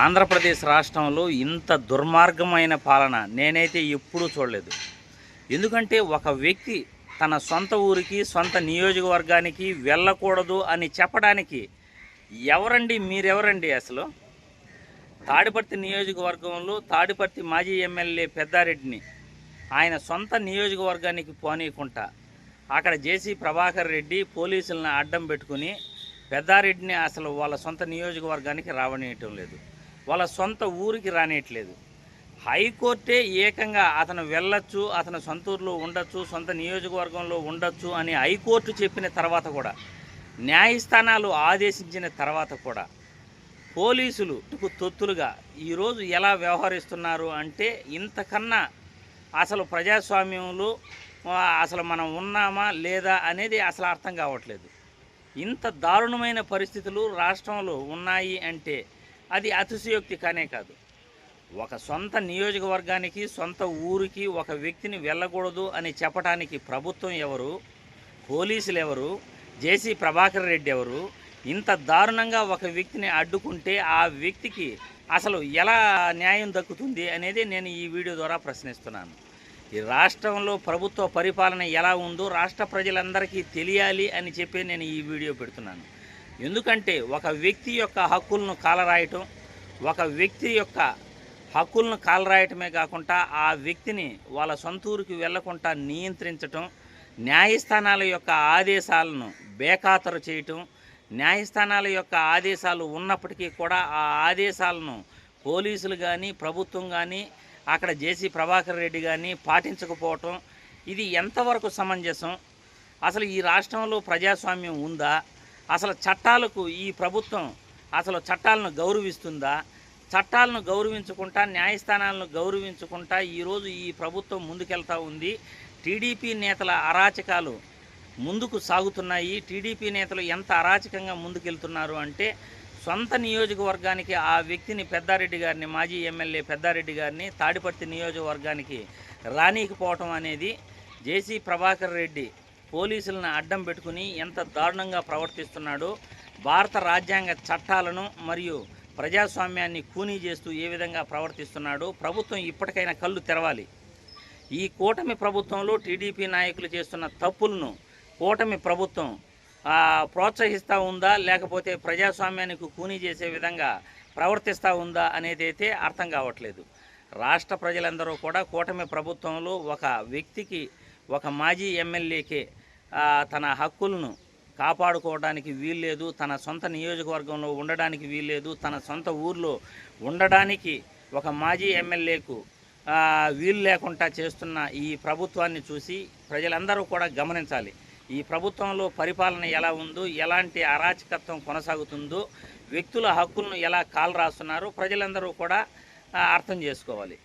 ఆంధ్రప్రదేశ్ రాష్ట్రంలో ఇంత దుర్మార్గమైన పాలన నేనైతే ఎప్పుడూ చూడలేదు. ఎందుకంటే ఒక వ్యక్తి తన సొంత ఊరికి సొంత నియోజకవర్గానికి వెళ్ళకూడదు అని చెప్పడానికి ఎవరండి? మీరెవరండి అసలు? తాడిపర్తి నియోజకవర్గంలో తాడిపర్తి మాజీ ఎమ్మెల్యే పెద్దారెడ్డిని ఆయన సొంత నియోజకవర్గానికి పోనీయకుండా అక్కడ జేసీ ప్రభాకర్ రెడ్డి పోలీసులను అడ్డం పెట్టుకుని పెద్దారెడ్డిని అసలు వాళ్ళ సొంత నియోజకవర్గానికి రావనీయటం లేదు. వాళ్ళ సొంత ఊరికి రానియట్లేదు. హైకోర్టే ఏకంగా అతను వెళ్ళొచ్చు అతను సొంత ఊర్లో ఉండొచ్చు సొంత నియోజకవర్గంలో ఉండొచ్చు అని హైకోర్టు చెప్పిన తర్వాత కూడా న్యాయస్థానాలు ఆదేశించిన తర్వాత కూడా పోలీసులు తొత్తులుగా ఈరోజు ఎలా వ్యవహరిస్తున్నారు అంటే ఇంతకన్నా అసలు ప్రజాస్వామ్యంలో అసలు మనం ఉన్నామా లేదా అనేది అసలు అర్థం కావట్లేదు. ఇంత దారుణమైన పరిస్థితులు రాష్ట్రంలో ఉన్నాయి అంటే అది అతిశయోక్తి కానే కాదు. ఒక సొంత నియోజకవర్గానికి సొంత ఊరికి ఒక వ్యక్తిని వెళ్ళకూడదు అని చెప్పడానికి ప్రభుత్వం ఎవరు? పోలీసులు ఎవరు? జేసీ ప్రభాకర్ రెడ్డి ఎవరు? ఇంత దారుణంగా ఒక వ్యక్తిని అడ్డుకుంటే ఆ వ్యక్తికి అసలు ఎలా న్యాయం దక్కుతుంది అనేది నేను ఈ వీడియో ద్వారా ప్రశ్నిస్తున్నాను. ఈ రాష్ట్రంలో ప్రభుత్వ పరిపాలన ఎలా ఉందో రాష్ట్ర ప్రజలందరికీ తెలియాలి అని చెప్పి నేను ఈ వీడియో పెడుతున్నాను. ఎందుకంటే ఒక వ్యక్తి యొక్క హక్కులను కాలరాయటం ఒక వ్యక్తి యొక్క హక్కులను కాలరాయటమే కాకుండా ఆ వ్యక్తిని వాళ్ళ సొంత ఊరికి వెళ్ళకుండా నియంత్రించటం న్యాయస్థానాల యొక్క ఆదేశాలను బేఖాతరు చేయటం న్యాయస్థానాల యొక్క ఆదేశాలు ఉన్నప్పటికీ కూడా ఆ ఆదేశాలను పోలీసులు కానీ ప్రభుత్వం కానీ అక్కడ జేసీ ప్రభాకర్ రెడ్డి కానీ పాటించకపోవటం ఇది ఎంతవరకు సమంజసం? అసలు ఈ రాష్ట్రంలో ప్రజాస్వామ్యం ఉందా? అసలు చట్టాలకు ఈ ప్రభుత్వం అసలు చట్టాలను గౌరవిస్తుందా? చట్టాలను గౌరవించుకుంటా న్యాయస్థానాలను గౌరవించుకుంటా ఈరోజు ఈ ప్రభుత్వం ముందుకెళ్తా ఉంది. టీడీపీ నేతల అరాచకాలు ముందుకు సాగుతున్నాయి. టీడీపీ నేతలు ఎంత అరాచకంగా ముందుకెళ్తున్నారు అంటే సొంత నియోజకవర్గానికి ఆ వ్యక్తిని పెద్దారెడ్డి గారిని మాజీ ఎమ్మెల్యే పెద్దారెడ్డి గారిని తాడిపర్తి నియోజకవర్గానికి రానీకపోవటం అనేది జేసీ ప్రభాకర్ రెడ్డి పోలీసులను అడ్డం పెట్టుకుని ఎంత దారుణంగా ప్రవర్తిస్తున్నాడో భారత రాజ్యాంగ చట్టాలను మరియు ప్రజాస్వామ్యాన్ని కూనీ చేస్తూ ఏ విధంగా ప్రవర్తిస్తున్నాడో ప్రభుత్వం ఇప్పటికైనా కళ్ళు తెరవాలి. ఈ కూటమి ప్రభుత్వంలో టీడీపీ నాయకులు చేస్తున్న తప్పులను కూటమి ప్రభుత్వం ప్రోత్సహిస్తూ ఉందా లేకపోతే ప్రజాస్వామ్యానికి కూనీ చేసే విధంగా ప్రవర్తిస్తూ ఉందా అనేది అయితే అర్థం కావట్లేదు. రాష్ట్ర ప్రజలందరూ కూడా కూటమి ప్రభుత్వంలో ఒక వ్యక్తికి ఒక మాజీ ఎమ్మెల్యేకే తన హక్కులను కాపాడుకోవడానికి వీల్లేదు తన సొంత నియోజకవర్గంలో ఉండడానికి వీల్లేదు తన సొంత ఊర్లో ఉండడానికి ఒక మాజీ ఎమ్మెల్యేకు వీలు లేకుండా చేస్తున్న ఈ ప్రభుత్వాన్ని చూసి ప్రజలందరూ కూడా గమనించాలి. ఈ ప్రభుత్వంలో పరిపాలన ఎలా ఉందో ఎలాంటి అరాచకత్వం కొనసాగుతుందో వ్యక్తుల హక్కులను ఎలా కాలు రాస్తున్నారో ప్రజలందరూ కూడా అర్థం చేసుకోవాలి.